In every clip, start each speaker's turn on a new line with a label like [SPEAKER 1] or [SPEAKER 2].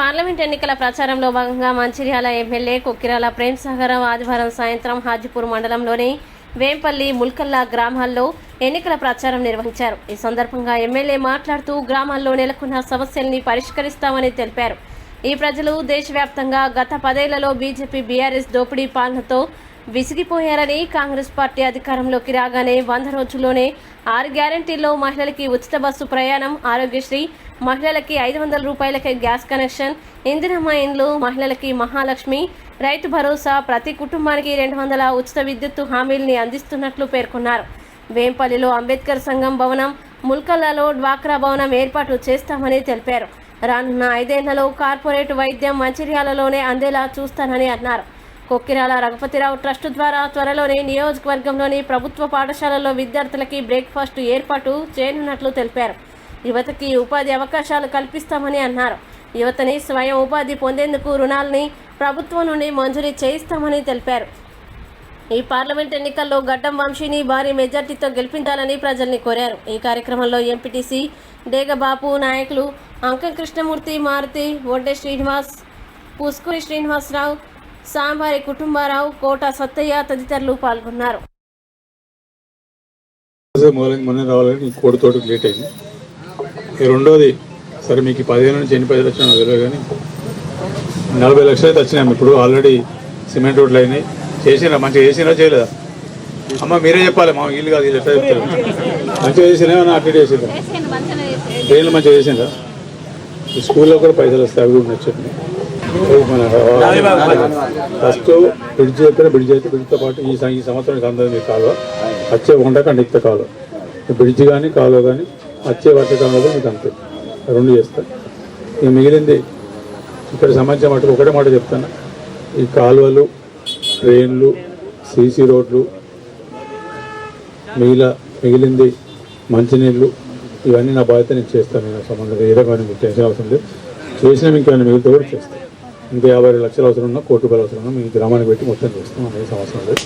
[SPEAKER 1] Parliament ఎన్నికల ప్రచారంలో భాగంగా మంచిర్యాల ఎమ్మెల్యే కొక్కిరాల ప్రేమ్ సాగరం ఆదివారం సాయంత్రం హాజీపూర్ మండలంలోని వేంపల్లి ముల్కల్లా గ్రామాల్లో ఎన్నికల ప్రచారం నిర్వహించారు. ఈ సందర్భంగా ఎమ్మెల్యే మాట్లాడుతూ గ్రామాల్లో నెలకొన్న సమస్యల్ని పరిష్కరిస్తామని తెలిపారు. ఈ ప్రజలు దేశవ్యాప్తంగా గత పదేళ్ళలో బీజేపీ బీఆర్ఎస్ దోపిడీ పాలనతో విసిగిపోయారని కాంగ్రెస్ పార్టీ అధికారంలోకి రాగానే వంద రోజుల్లోనే ఆరు గ్యారంటీల్లో మహిళలకి ఉచిత బస్సు ప్రయాణం ఆరోగ్యశ్రీ మహిళలకి ఐదు వందల రూపాయలకే గ్యాస్ కనెక్షన్ ఇందిరమ్మ ఇండ్లు మహిళలకి మహాలక్ష్మి రైతు భరోసా ప్రతి కుటుంబానికి రెండు వందల ఉచిత విద్యుత్తు హామీల్ని అందిస్తున్నట్లు పేర్కొన్నారు. వేంపల్లిలో అంబేద్కర్ సంఘం భవనం ముల్కల్లాలో డ్వాక్రా భవనం ఏర్పాటు చేస్తామని తెలిపారు. రానున్న ఐదేళ్ళలో కార్పొరేట్ వైద్యం మంచిర్యాలలోనే అందేలా చూస్తానని అన్నారు. కొక్కిరాల రఘుపతిరావు ట్రస్ట్ ద్వారా త్వరలోనే నియోజకవర్గంలోని ప్రభుత్వ పాఠశాలల్లో విద్యార్థులకి బ్రేక్ఫాస్ట్ ఏర్పాటు చేయనున్నట్లు తెలిపారు. యువతకి ఉపాధి అవకాశాలు కల్పిస్తామని అన్నారు. యువతని స్వయం ఉపాధి పొందేందుకు రుణాలని ప్రభుత్వం నుండి మంజూరీ చేయిస్తామని తెలిపారు. ఈ పార్లమెంట్ ఎన్నికల్లో గడ్డం వంశీని భారీ మెజార్టీతో గెలిపించాలని ప్రజల్ని కోరారు. ఈ కార్యక్రమంలో ఎంపీటీసీ డేగబాపు నాయకులు అంకం కృష్ణమూర్తి మారుతి ఒడ్డే శ్రీనివాస్ పుస్కూరి శ్రీనివాసరావు సాంబారి కుటుంబారావు కోట సత్తయ్య తదితరులు పాల్గొన్నారు.
[SPEAKER 2] మొన్న రావాలని కోడితోటి లేట్ అయింది. ఈ రెండోది సరే మీకు పదిహేను నుంచి ఎన్ని పైసలు వచ్చినా నాకు తెలియదు కానీ నలభై లక్షలు అయితే వచ్చినాయి ఇప్పుడు ఆల్రెడీ సిమెంట్ రోడ్లు అయినాయి. చేసినా మంచిగా చేసినా చేయలేదా? అమ్మ మీరే చెప్పాలి. మా వీళ్ళు కాదు వీళ్ళు ఎట్లా చెప్తారు? మంచిగా చేసినా ఇటు చేసిందా ట్రైన్లు మంచిగా చేసిందా ఈ స్కూల్లో కూడా పైసలు వస్తాయి అవి కూడా నచ్చుతున్నాయి మన ఫస్ట్ బ్రిడ్జ్ దగ్గర బ్రిడ్జ్ అయితే బ్రిడ్జ్తో పాటు ఈ ఈ సంవత్సరానికి అందరం మీకు కాలువ. వచ్చే వంటకండి నిత్త కాలువ. బ్రిడ్జ్ కానీ కాలువ కానీ వచ్చే వర్షకాలంలో మీకు అంతే. రెండు చేస్తాను ఇక మిగిలింది ఇక్కడ సంబంధించిన మటుకు ఒకటే మాట చెప్తాను ఈ కాలువలు ట్రైన్లు సీసీ రోడ్లు మిగిలిన మిగిలింది మంచినీళ్ళు ఇవన్నీ నా బాధ్యత నేను చేస్తాను. నేను సంబంధం ఏ రకమైన మీకు టెన్షన్ అవసరం లేదు. చేసినా ఇంకేమైనా మిగిలితే కూడా చేస్తాను ఇంకా యాభై లక్షలు అవసరం ఉన్నా కోటి రూపాయలు అవసరం ఉన్నా మీ గ్రామానికి పెట్టి మొత్తం చేస్తాం అనేది సంవత్సరం లేదు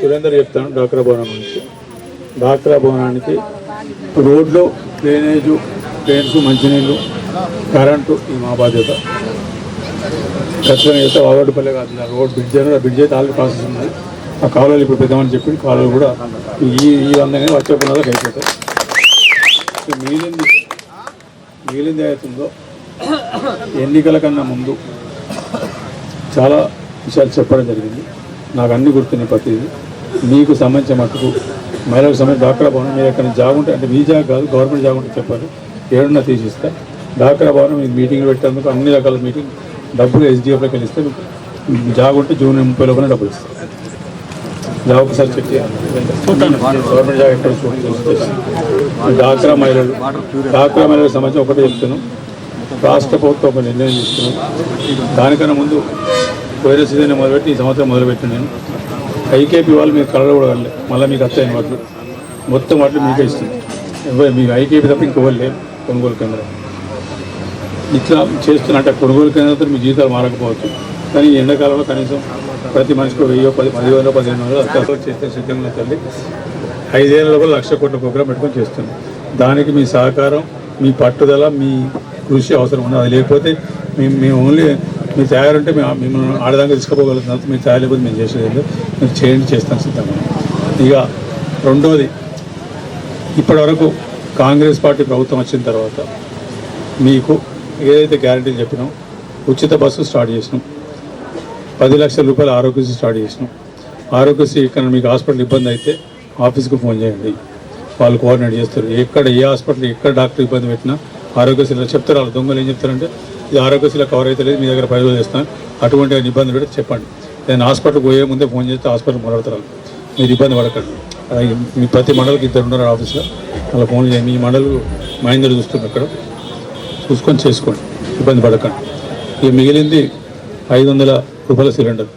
[SPEAKER 2] సురేందర్ చెప్తాను డాక్రా భవనం నుంచి. డాక్రా భవనానికి రోడ్లు డ్రైనేజు ట్రైన్స్ మంచినీళ్ళు కరెంటు ఈ మా బాధ్యత. ఖచ్చితంగా చేస్తే వాగోడుపల్లె కాదు రోడ్ బ్రిడ్జ్ అని బ్రిడ్జ్ అయితే ఆల్రెడీ ప్రాసెస్ ఉంది ఆ కాలువలు ఇప్పుడు పెద్దమని చెప్పి కాలువలు కూడా ఈ ఈ వందనే వచ్చే పునాలకు అయిపోతాయి సో మిగిలింది అవుతుందో ఎన్నికల కన్నా ముందు చాలా విషయాలు చెప్పడం జరిగింది. నాకు అన్ని గుర్తున్నాయి ప్రతిదీ. మీకు సంబంధించిన మటుకు మహిళలకు సంబంధించి డాక్టర్ భవనం మీరు ఎక్కడ జాబ్ ఉంటే అంటే మీ జాబ్ కాదు గవర్నమెంట్ జాబ్ ఉంటే చెప్పాలి. ఏడున్నా తీసిస్తా. డాక్టర్ భవనం మీకు మీటింగ్లు పెట్టేందుకు అన్ని రకాల మీటింగ్ డబ్బులు ఎస్డిఎఫ్లోకి వెళ్ళిస్తే జాబ్ ఉంటే జూన్ ముప్పై లోపల డబ్బులు ఇస్తాం. జాబ్ ఒకసారి చెక్ గవర్నమెంట్ జాబ్ ఎక్కడ చూడండి డాక్రా మహిళలు డాక్రా మహిళలకు సంబంధించి ఒకటే చెప్తున్నాం. రాష్ట్ర ప్రభుత్వం ఒక నిర్ణయం తీసుకున్నాం. దానికన్నా ముందు వైరస్ సీజన్ మొదలుపెట్టి ఈ సంవత్సరం మొదలుపెట్టిన నేను. ఐకేపీ వాళ్ళు మీరు కళలు కూడా వెళ్ళలేదు మళ్ళీ మీకు వచ్చాయని వాటిలో మొత్తం వాటిలో మీకే ఇస్తుంది ఎవరు మీకు ఐకేపీ తప్ప ఇంకెవరు లేరు కొనుగోలు కేంద్రం. ఇట్లా చేస్తున్నట్టు కొనుగోలు కేంద్రంతో మీ జీతాలు మారకపోవచ్చు. కానీ ఈ ఎండాకాలంలో కనీసం ప్రతి మనిషికి వెయ్యో పది పదివేల పదిహేను వందలు చేస్తే సిద్ధంగా తల్లి ఐదేళ్ళ లక్ష కోట్ల ప్రోగ్రాం పెట్టుకొని చేస్తున్నాం. దానికి మీ సహకారం మీ పట్టుదల మీ కృషి అవసరం ఉన్నది. అది లేకపోతే మేము మేము ఓన్లీ మీ తయారుంటే మేము మిమ్మల్ని ఆడదాకా తీసుకుపోగలుగుతున్నాం. మీరు తయారు లేకపోతే మేము చేసేది మీరు చేయండి చేస్తాం సిద్ధంగా ఇక రెండోది ఇప్పటివరకు కాంగ్రెస్ పార్టీ ప్రభుత్వం వచ్చిన తర్వాత మీకు ఏదైతే గ్యారంటీ చెప్పినాం ఉచిత బస్సు స్టార్ట్ చేసినాం. పది లక్షల రూపాయలు ఆరోగ్యశ్రీ స్టార్ట్ చేసినాం. ఆరోగ్యశ్రీ ఇక్కడ మీకు హాస్పిటల్ ఇబ్బంది అయితే ఆఫీస్కి ఫోన్ చేయండి. వాళ్ళు కోఆర్డినేట్ చేస్తారు. ఎక్కడ ఏ హాస్పిటల్ ఎక్కడ డాక్టర్ ఇబ్బంది పెట్టినా ఆరోగ్యశ్రీలో చెప్తారు. వాళ్ళు దొంగలు ఏం చెప్తారంటే ఇది ఆరోగ్యశ్రీలో కవర్ అయితే లేదు మీ దగ్గర పైసలు చేస్తాను. అటువంటి ఇబ్బంది పెడితే చెప్పండి. నేను హాస్పిటల్కి పోయే ముందే ఫోన్ చేస్తే హాస్పిటల్ మొదలెడతారు మీరు ఇబ్బంది పడకండి. మీ ప్రతి మండలికి ఇద్దరు ఉన్నారు ఆఫీస్లో. అలా ఫోన్ చేయండి. మీ మండలు మహేందర్ చూస్తున్నారు అక్కడ చూసుకొని చేసుకోండి. ఇబ్బంది పడకండి. ఇక మిగిలింది ఐదు వందల రూపాయల సిలిండర్.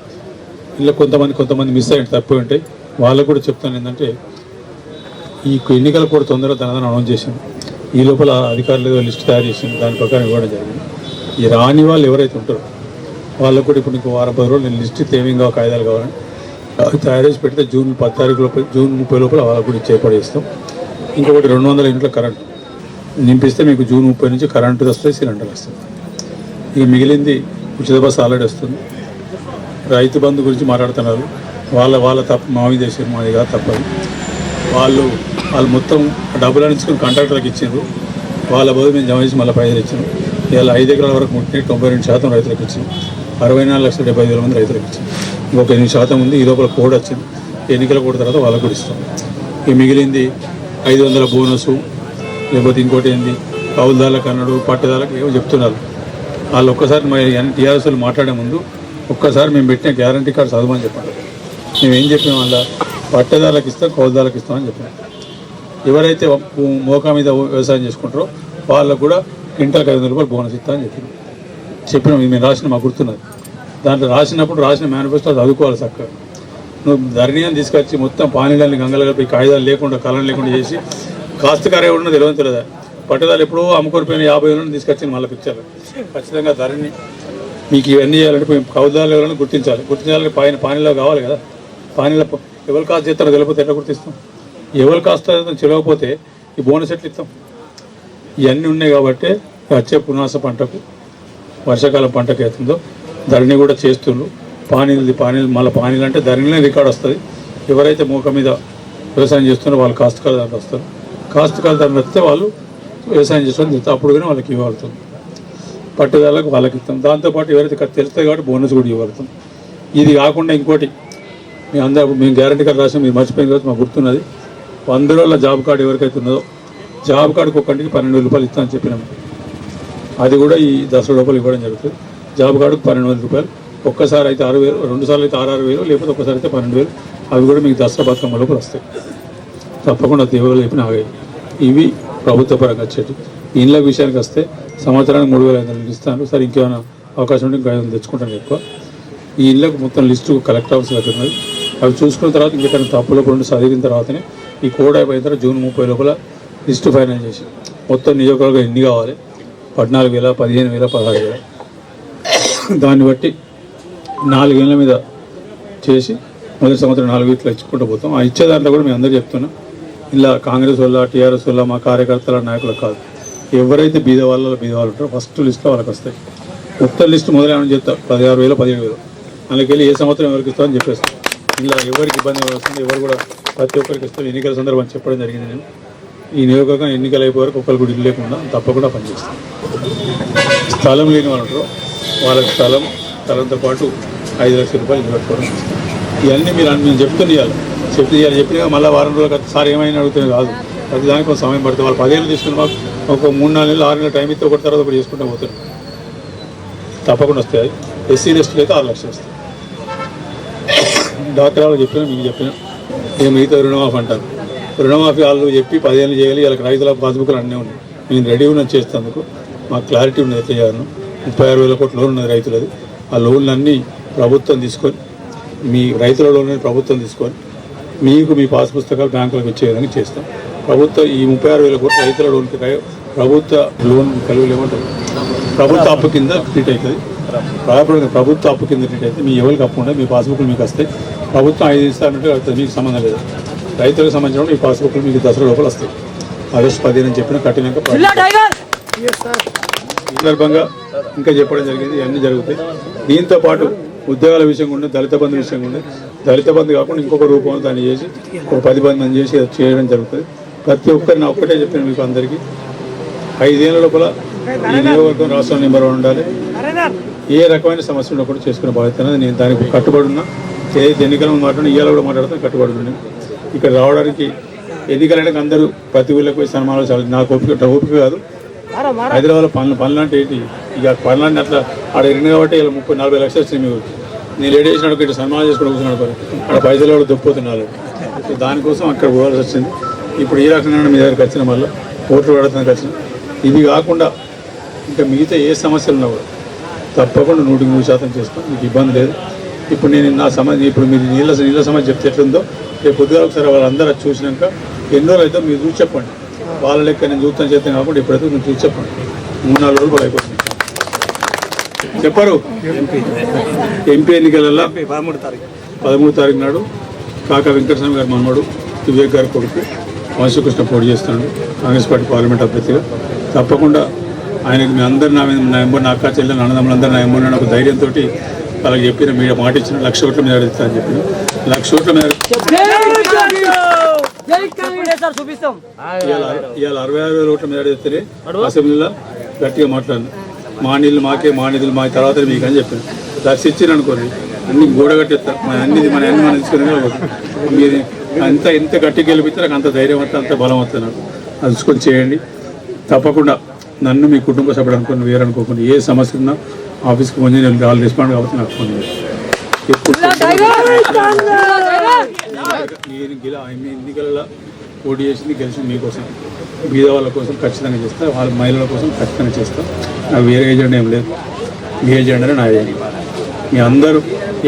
[SPEAKER 2] ఇలా కొంతమంది కొంతమంది మిస్ అయ్యి తప్పు ఉంటాయి వాళ్ళకు కూడా చెప్తాను ఏంటంటే ఈ ఎన్నికలు కూడా తొందరగా తనదని అనౌన్స్ చేసింది ఈ లోపల అధికారులు లిస్ట్ తయారు చేసింది దాని ప్రకారం ఇవ్వడం జరిగింది. ఈ రాని వాళ్ళు ఎవరైతే ఉంటారో వాళ్ళకు కూడా ఇప్పుడు ఇంకో వారం పది రోజులు నేను లిస్ట్ ఇస్తే కావాలి కాగితాలు కావాలని అవి తయారు చేసి పెడితే జూన్ పది తారీఖు లోపల జూన్ ముప్పై లోపల వాళ్ళకు కూడా చేపడేస్తాం ఇంకొకటి రెండు వందల యూనిట్ల కరెంట్. నింపిస్తే మీకు జూన్ ముప్పై నుంచి కరెంటు వస్తుంది సిలిండర్ వస్తుంది ఇక మిగిలింది ఉచిత బస్సు ఆల్రెడీ వస్తుంది. రైతు బంధు గురించి మాట్లాడుతున్నారు. వాళ్ళ వాళ్ళ తప్పు మావి దేశం చేసారు మాది కాదు తప్పదు. వాళ్ళు వాళ్ళు మొత్తం డబ్బులు అనిచుకుని కాంట్రాక్టర్లకు ఇచ్చిండ్రు. వాళ్ళ బదులు మేము జమ చేసి మళ్ళీ పైసలు ఇచ్చాము ఇవాళ ఐదు ఎకరాల వరకు ముట్టి తొంభై రెండు శాతం రైతులకు ఇచ్చాము అరవై నాలుగు లక్షల డెబ్బై వేల మంది రైతులకు ఇచ్చాము ఇంకొక ఎనిమిది శాతం ఉంది. ఈ లోపల కోడ్ వచ్చింది. ఎన్నికల కోడ్ తర్వాత వాళ్ళకు కూడా ఇస్తాం. ఈ మిగిలింది ఐదు వందల బోనసు లేకపోతే ఇంకోటి ఏంది? కౌలుదారులకు అన్నాడు పట్టుదారులకు ఏమో చెప్తున్నారు. వాళ్ళు ఒక్కసారి మా టీఆర్ఎస్లు మాట్లాడే ముందు ఒక్కసారి మేము పెట్టిన గ్యారంటీ కార్డు చదవమని చెప్పండి మేము ఏం చెప్పినాం వాళ్ళ పట్టదారులకు ఇస్తాం కౌలుదారులకు ఇస్తామని చెప్పినాం ఎవరైతే మోకా మీద వ్యవసాయం చేసుకుంటారో వాళ్ళకు కూడా క్వింటల్కి ఐదు వందల రూపాయలు బోనస్ ఇస్తామని చెప్పినాం చెప్పినాం మేము రాసిన మాకు గుర్తున్నది. దాంట్లో రాసినప్పుడు రాసిన మేనిఫెస్టో చదువుకోవాలి చక్కగా నువ్వు ధరణియాన్ని తీసుకొచ్చి మొత్తం పానీలని గంగలు కలిపి కాగితాలు లేకుండా కలం లేకుండా చేసి కాస్తకారే కూడా తెలియదు తెలియదా? పట్టుదల ఎప్పుడో అమ్ముకొని యాభై వేలను తీసుకొచ్చి మళ్ళీ పిక్చర్ ఖచ్చితంగా ధరణి మీకు ఇవన్నీ చేయాలంటే మేము కౌదాలు ఎవరైనా గుర్తించాలి. గుర్తించాలంటే పైన పానీలో కావాలి కదా. పానీలో ఎవరు కాస్ట్ చేస్తారో తెలియకపోతే ఎట్లా గుర్తిస్తాం? ఎవరు కాస్ట్ తెలియకపోతే ఈ బోనస్ ఎట్లు ఇస్తాం? ఇవన్నీ ఉన్నాయి కాబట్టి వచ్చే పునాస పంటకు వర్షాకాలం పంటకు అవుతుందో ధరణి కూడా చేస్తుండ్రు. పానీలది పానీలు మళ్ళీ పానీలు అంటే ధరణిలో రికార్డ్ వస్తుంది. ఎవరైతే మూక మీద వ్యవసాయం చేస్తున్నారో వాళ్ళు కాస్ట్ కాల వస్తారు. కాస్ట్ కాల ధర వస్తే వాళ్ళు వ్యవసాయం చేసుకొని అప్పుడు కానీ వాళ్ళకి ఇవ్వాలి పట్టుదలకు వాళ్ళకి ఇస్తాం దాంతోపాటు ఎవరైతే ఇక్కడ తెలుస్తాయి కాబట్టి బోనస్ కూడా ఇవ్వగలుగుతాం. ఇది కాకుండా ఇంకోటి మీ అందరూ మేము గ్యారంటీ కార్డు రాసాం మీరు మర్చిపోయిన తర్వాత మాకు గుర్తున్నది వంద రోజుల జాబ్ కార్డు ఎవరికైతే ఉన్నదో జాబ్ కార్డుకి ఒక్కటికి పన్నెండు వేల రూపాయలు ఇస్తామని చెప్పినాము అది కూడా ఈ దసరా లోపల ఇవ్వడం జరుగుతుంది. జాబ్ కార్డుకు పన్నెండు వందల రూపాయలు. ఒక్కసారి అయితే ఆరు వేలు రెండు సార్లు అయితే ఆరు ఆరు వేలు లేకపోతే ఒక్కసారి అయితే పన్నెండు వేలు. అవి కూడా మీకు దసరా బతుకమ్మ లోపల వస్తాయి. తప్పకుండా దేవుడు చెప్పిన ఆగాయి ఇవి ప్రభుత్వ పరంగా వచ్చేటి ఇండ్ల విషయానికి వస్తే సంవత్సరానికి మూడు వేల ఐదు వందలు ఇస్తాను. సరే ఇంకేమైనా అవకాశం ఉంటే ఇంకా ఐదు వందలు తెచ్చుకుంటాను ఎక్కువ. ఈ ఇళ్ళకు మొత్తం లిస్టు కలెక్ట్ ఆఫీస్ దగ్గర అవి చూసుకున్న తర్వాత ఇంకెక్కడ తప్పులో రెండు చదివిన తర్వాతనే ఈ కోడ్ అయిపోయిన తర్వాత జూన్ ముప్పై లోపల లిస్టు ఫైనల్ చేసి మొత్తం నియోజకవర్గం ఎన్ని కావాలి? పద్నాలుగు వేల పదిహేను వేల పదహారు వేల. దాన్ని బట్టి నాలుగేళ్ళ మీద చేసి మొదటి సంవత్సరం నాలుగు ఇట్లా ఇచ్చుకుంటూ పోతాం. ఆ ఇచ్చే దాంట్లో కూడా మేము అందరూ చెప్తున్నాం ఇలా కాంగ్రెస్ వల్ల టీఆర్ఎస్ వల్ల మా కార్యకర్తల నాయకులకు కాదు. ఎవరైతే బీద వాళ్ళ బీద వాళ్ళు ఉంటారో ఫస్ట్ లిస్ట్లో వాళ్ళకి వస్తాయి. మొత్తం లిస్ట్ మొదలైన చెప్తా. పదహారు వేలు పదిహేడు వేలు. అందుకెళ్ళి వెళ్ళి ఏ సంవత్సరం ఎవరికి ఇస్తామని చెప్పేస్తాం. ఇలా ఎవరికి ఇబ్బంది వస్తుంది ఎవరు కూడా ప్రతి ఒక్కరికి ఇస్తాం. ఎన్నికల సందర్భం చెప్పడం జరిగింది నేను. ఈ నియోజకవర్గం ఎన్నికలు అయిపోయే వరకు ఒక్కరు కూడా ఇల్లు లేకుండా తప్పకుండా పనిచేస్తాం స్థలం లేని వాళ్ళు ఉంటారు. వాళ్ళకి స్థలం స్థలంతో పాటు ఐదు లక్షల రూపాయలు ఇల్లు కట్టుకోవడం. ఇవన్నీ మీరు నేను మేము ఇవ్వాలి చెప్తే ఇవ్వాలి చెప్పినా మళ్ళీ వారం రోజులకు సార్ ఏమైనా అడుగుతుంది కాదు. ప్రతిదానికి సమయం పడుతుంది. వాళ్ళు పదిహేను తీసుకుని మాకు ఒక మూడు నాలుగు నెలలు ఆరు నెలలు టైం ఇస్తే ఒకటి తర్వాత ఒకటి చేసుకుంటూ పోతారు. తప్పకుండా వస్తాయి. ఎస్సీ లిస్టులు అయితే ఆరు లక్షలు వస్తాయి. డాక్టర్ వాళ్ళు చెప్పినా మీకు చెప్పినా ఏ మిగతా రుణమాఫీ అంటారు. రుణమాఫీ వాళ్ళు చెప్పి పదిహేను చేయాలి వాళ్ళకి రైతుల బాధ్యతలు అన్నీ ఉన్నాయి. నేను రెడీ ఉన్నది చేస్తేందుకు మాకు క్లారిటీ ఉన్నది ఎట్లా చేయాలను ముప్పై ఆరు వేల కోట్ల లోన్ ఉన్నది రైతులది. ఆ లోన్లన్నీ ప్రభుత్వం తీసుకొని మీ రైతుల లోన్ ప్రభుత్వం తీసుకొని మీకు మీ పాస్ పుస్తకాలు బ్యాంకులకు ఇచ్చే విధంగా చేస్తాం. ప్రభుత్వం ఈ ముప్పై ఆరు వేల కోట్ల రైతుల లోన్కి ప్రభుత్వ లోన్ కలుగులు ఏమంటారు ప్రభుత్వ అప్పు కింద ట్రీట్ అవుతుంది. ప్రారంభంగా ప్రభుత్వ అప్పు కింద ట్రీట్ అయితే మీ ఎవరికి అప్పు ఉండదు? మీ పాస్బుక్లు మీకు వస్తాయి. ప్రభుత్వం ఐదు ఇస్తారంటే అది మీకు సంబంధం లేదు. రైతులకు సంబంధించిన మీ పాస్బుక్లు మీకు దసరా లోపల వస్తాయి. ఆగస్టు పదిహేను అని చెప్పిన ఈ సందర్భంగా ఇంకా చెప్పడం జరిగింది. ఇవన్నీ జరుగుతాయి. దీంతో పాటు ఉద్యోగాల విషయం ఉండే దళిత బంధు విషయం ఉండే దళిత బంధు కాకుండా ఇంకొక రూపంలో దాన్ని చేసి ఒక పది మంది మంది చేసి అది చేయడం జరుగుతుంది. ప్రతి ఒక్కరిని నా ఒక్కటే చెప్పాను మీకు అందరికీ. ఐదేళ్ళ లోపల ఈ నియోజకవర్గం రాష్ట్రం నెంబర్ వన్ ఉండాలి. ఏ రకమైన సమస్య ఉన్నప్పుడు చేసుకునే బాధ్యత అనేది నేను దానికి కట్టుబడి ఉన్నా. ఏదైతే ఎన్నికల ముందు మాట్లాడినా ఇవాళ కూడా మాట్లాడుతున్నా కట్టుబడి ఉన్నాను ఇక్కడ రావడానికి ఎన్నికలైనాక అందరూ ప్రతి ఊళ్ళకి పోయి సన్మానాలు చాలా. నాకు ఓపిక ఓపిక కాదు. హైదరాబాద్లో పనులు పనులు అంటే ఏంటి? ఇక పనులన్నీ అట్లా ఆడ ఎరిగిన కాబట్టి ఇలా ముప్పై నలభై లక్షలు వచ్చినాయి మీకు. నేను రెడీ చేసినాడు ఇట్లా సన్మానం చేసుకుని కూర్చున్నాడు అక్కడ పైసలు కూడా దొప్పుతున్నారు దానికోసం అక్కడ పోవాల్సి వచ్చింది. ఇప్పుడు ఈ రకంగా మీ దగ్గరికి వచ్చిన మళ్ళీ ఓట్లు పడుతుంది వచ్చిన. ఇవి కాకుండా ఇంకా మిగతా ఏ సమస్యలు ఉన్నా కూడా తప్పకుండా నూటికి నూరు శాతం చేస్తాం. మీకు ఇబ్బంది లేదు. ఇప్పుడు నేను నా సమస్య ఇప్పుడు మీరు నీళ్ళ నీళ్ళ సమస్య చెప్తే ఎట్లుందో రేపు పొద్దుగా ఒకసారి వాళ్ళందరూ చూసినాక ఎన్నో అయితే మీరు చూసి చెప్పండి. వాళ్ళ లెక్క నేను చూస్తాను చేస్తాను కాకుండా ఇప్పుడైతే మీరు చూసి చెప్పండి. మూడు నాలుగు రోజులు కూడా అయిపోతుంది. చెప్పరు? ఎంపీ ఎన్నికలలో
[SPEAKER 3] పదమూడు తారీఖు.
[SPEAKER 2] పదమూడు తారీఖు నాడు కాకా వెంకటస్వామి గారి మనమడు వివేక్ గారి కొడుకు వంశకృష్ణ పోటీ చేస్తున్నాడు. కాంగ్రెస్ పార్టీ పార్లమెంట్ అభ్యర్థిగా. తప్పకుండా ఆయనకి మీ అందరు నా మీద నా ఎంబడి నా అక్క చెల్లెలు అన్నదమ్ములందరూ నా ఎంబడి ఒక ధైర్యంతో వాళ్ళకి చెప్పిన మీరు మాట ఇచ్చిన లక్ష ఓట్ల మీద అడుగుతా అని చెప్పిన. లక్ష ఓట్ల మీద ఇవాళ అరవై ఆరు వేల ఓట్ల మీద అడిగితే అసెంబ్లీలో గట్టిగా మాట్లాడిన. మా నీళ్ళు మాకే మా నిధులు మా తర్వాత మీకు అని చెప్పాను. లక్ష ఇచ్చిన అనుకోండి అన్ని గోడ కట్టేస్తా మన అన్ని మన అన్ని మనం తీసుకుని మీరు అంత ఎంత గట్టిగా గెలిపితే నాకు అంత ధైర్యం వస్తుంది అంత బలం నాకు అది చూసుకొని చేయండి. తప్పకుండా నన్ను మీ కుటుంబ సభ్యుడు అనుకుని వేరు అనుకోకుండా ఏ సమస్య ఉన్నా ఆఫీస్కి పోయి నేను వాళ్ళు రెస్పాండ్ కాబట్టి నాకు ఫోన్ నేను గెల ఎన్నికలలో పోటీ చేసింది గెలిచింది మీకోసం. బీద వాళ్ళ కోసం ఖచ్చితంగా చేస్తా వాళ్ళ మహిళల కోసం ఖచ్చితంగా చేస్తా. నాకు వేరే ఏజెండా ఏం లేదు. మీ ఏజెండానే నా ఏజెండా మీ అందరూ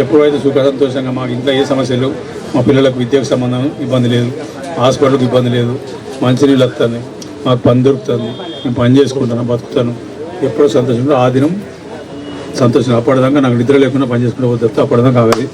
[SPEAKER 2] ఎప్పుడైతే సుఖ సంతోషంగా మాకు ఇంట్లో ఏ సమస్య లేవు మా పిల్లలకు విద్యకు సంబంధం ఇబ్బంది లేదు. హాస్పిటల్కి ఇబ్బంది లేదు. మంచినీళ్ళు వస్తుంది మాకు పని దొరుకుతుంది. నేను పని చేసుకుంటాను బతుకుతాను. ఎప్పుడో సంతోషంగా ఆ దినం సంతోషం. అప్పటిదాకా నాకు నిద్ర లేకుండా పని చేసుకుంటూ పోతే అప్పటిదాకా కావాలి